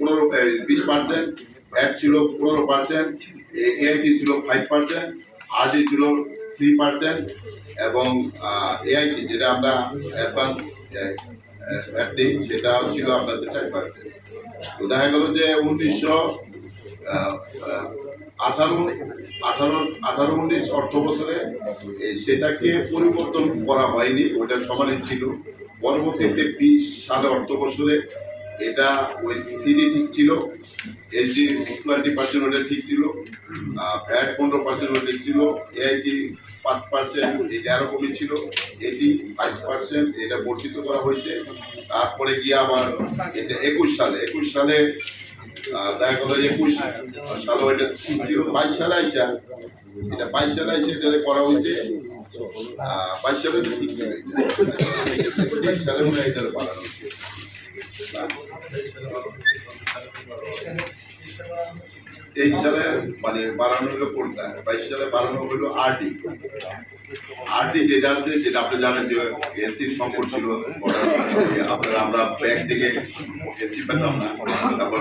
পনেরো, বিশ percent VAT ছিল পনেরো পার্সেন্ট এআইটি ছিল ফাইভ পার্সেন্ট আরডি ছিল থ্রি পার্সেন্ট এবং এআইটি যেটা আমরা অ্যাডভান্স দিই, সেটা ছিল আপনাদের চার পার্সেন্ট তো দেখা গেল যে উনিশশো আঠারো আঠারো আঠারো উনিশ অর্থ বছরে সেটাকে পরিবর্তন করা হয়নি, ওটা সমানই ছিল। পরবর্তীতে বিশ সালে অর্থ বছরে এটা ওই সিডি ঠিক ছিল এসডি টোয়েন্টি পার্সেন্ট ওটা ঠিক ছিল ভ্যাট পনেরো পার্সেন্ট ওটা ঠিক ছিল এআইটি পাঁচ পার্সেন্ট এটা এরকমই ছিল এটি ফাইভ পার্সেন্ট এটা বর্ধিত করা হয়েছে। তারপরে গিয়ে আবার এটা একুশ সালে একুশ সালে দেখা গেলো একুশ সালে ওইটা ঠিক ছিল, বাইশ সালে আইসা, এটা বাইশ সালে আইসা এটা করা হয়েছে বাইশ সালে ঠিক ছিল। সালে মনে হয় এটা তেইশ সালে মানে বাড়ানো হলো কোনটা? বাইশ সালে বাড়ানো হলো আরডি আরডি যেটা আছে যেটা আপনি জানেন যে এসির সংকট ছিল আমরা ব্যাংক থেকে এসি পেতাম না। তারপর